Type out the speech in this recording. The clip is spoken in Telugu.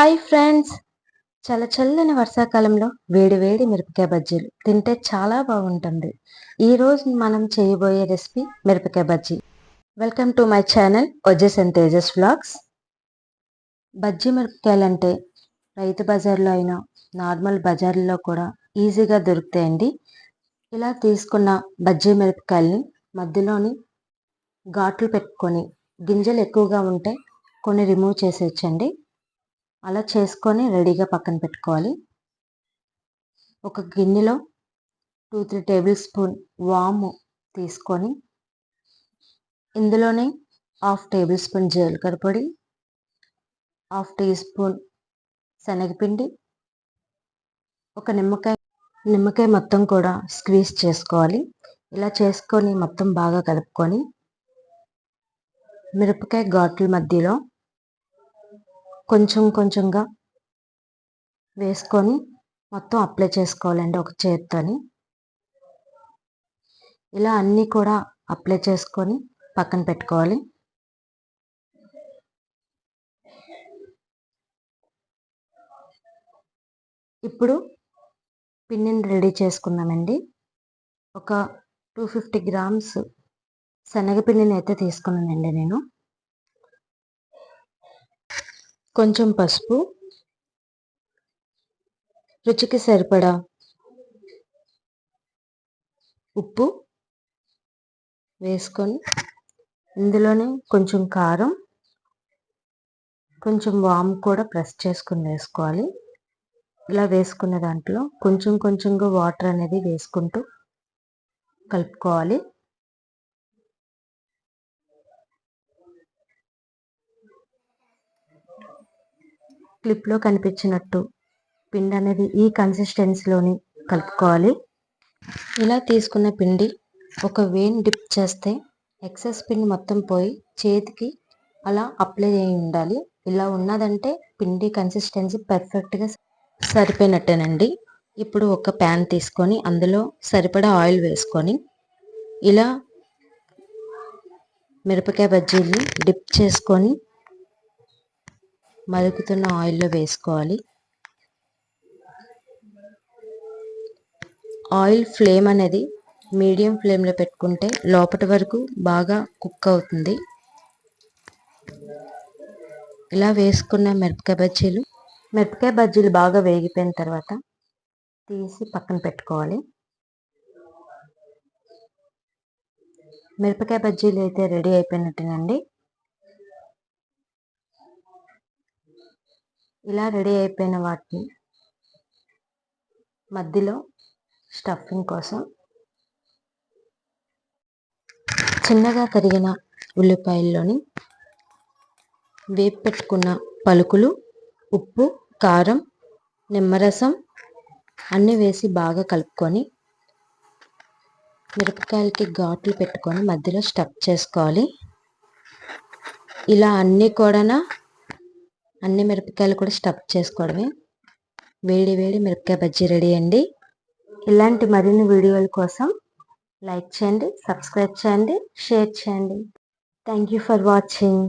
Hi friends. చాలా చల్లని వర్షాకాలంలో వేడి వేడి మిరపకాయ బజ్జీలు తింటే చాలా బాగుంటుంది. ఈరోజు మనం చేయబోయే రెసిపీ మిరపకాయ bajji. Welcome to my channel Ojes and Tejas vlogs bajji మిరపకాయలు అంటే రైతు బజార్లో అయినా నార్మల్ బజార్లో కూడా ఈజీగా దొరుకుతాయండి. ఇలా తీసుకున్న బజ్జీ మిరపకాయల్ని మధ్యలోని ఘాట్లు పెట్టుకొని గింజలు ఎక్కువగా ఉంటే కొన్ని రిమూవ్ చేసేయచ్చండి. అలా చేసుకొని రెడీగా పక్కన పెట్టుకోవాలి. ఒక గిన్నెలో టూ త్రీ టేబుల్ స్పూన్ వాము తీసుకొని ఇందులోనే హాఫ్ టేబుల్ స్పూన్ జీలకర్ర పొడి హాఫ్ టీ స్పూన్ శనగపిండి ఒక నిమ్మకాయ నిమ్మకాయ మొత్తం కూడా స్క్వీజ్ చేసుకోవాలి. ఇలా చేసుకొని మొత్తం బాగా కలుపుకొని మిరపకాయ ఘాట్ల మధ్యలో కొంచెం కొంచెంగా వేసుకొని మొత్తం అప్లై చేసుకోవాలండి ఒక చేత్తోని. ఇలా అన్నీ కూడా అప్లై చేసుకొని పక్కన పెట్టుకోవాలి. ఇప్పుడు పిన్నిని రెడీ చేసుకుందామండి. ఒక టూ ఫిఫ్టీ గ్రామ్స్ శనగపిండిని అయితే తీసుకున్నానండి నేను. కొంచెం పసుపు. రుచికి సరిపడా ఉప్పు వేసుకొని ఇందులోనే కొంచెం కారం కొంచెం వామ్ కూడా ప్రెస్ చేసుకుని వేసుకోవాలి. ఇలా వేసుకున్న దాంట్లో కొంచెం కొంచెంగా వాటర్ అనేది వేసుకుంటూ కలుపుకోవాలి. క్లిప్లో కనిపించినట్టు. పిండి అనేది ఈ కన్సిస్టెన్సీలోని కలుపుకోవాలి. ఇలా తీసుకున్న పిండి ఒక వేన్ డిప్ చేస్తే ఎక్సెస్ పిండి మొత్తం పోయి చేతికి అలా అప్లై అయి ఉండాలి. ఇలా ఉన్నదంటే పిండి కన్సిస్టెన్సీ పర్ఫెక్ట్గా సరిపోయినట్టేనండి. ఇప్పుడు ఒక ప్యాన్ తీసుకొని అందులో సరిపడా ఆయిల్ వేసుకొని ఇలా మిరపకాయ బజ్జీలు డిప్ చేసుకొని మరుగుతున్న ఆయిల్లో వేసుకోవాలి. ఆయిల్ ఫ్లేమ్ అనేది మీడియం ఫ్లేమ్లో పెట్టుకుంటే లోపటి వరకు బాగా కుక్ అవుతుంది. ఇలా వేసుకున్న మిరపకాయ బజ్జీలు మిరపకాయ బజ్జీలు బాగా వేగిపోయిన తర్వాత తీసి పక్కన పెట్టుకోవాలి. మిరపకాయ బజ్జీలు అయితే రెడీ అయిపోయినట్టేనండి. ఇలా రెడీ అయిపోయిన వాటిని మధ్యలో స్టఫింగ్ కోసం చిన్నగా తరిగిన ఉల్లిపాయల్లోని వేపు పెట్టుకున్న పలుకులు ఉప్పు కారం నిమ్మరసం అన్నీ వేసి బాగా కలుపుకొని మిరపకాయలకి ఘాట్లు పెట్టుకొని మధ్యలో స్టఫ్ చేసుకోవాలి. ఇలా అన్నీ కూడా అన్ని మిరపకాయలు కూడా స్టఫ్ చేసుకోవడమే. వేడి వేడి మిరపకాయ బజ్జీ రెడీ అండి. ఇలాంటి మరిన్ని వీడియోల కోసం లైక్ చేయండి సబ్స్క్రైబ్ చేయండి షేర్ చేయండి. Thank you for watching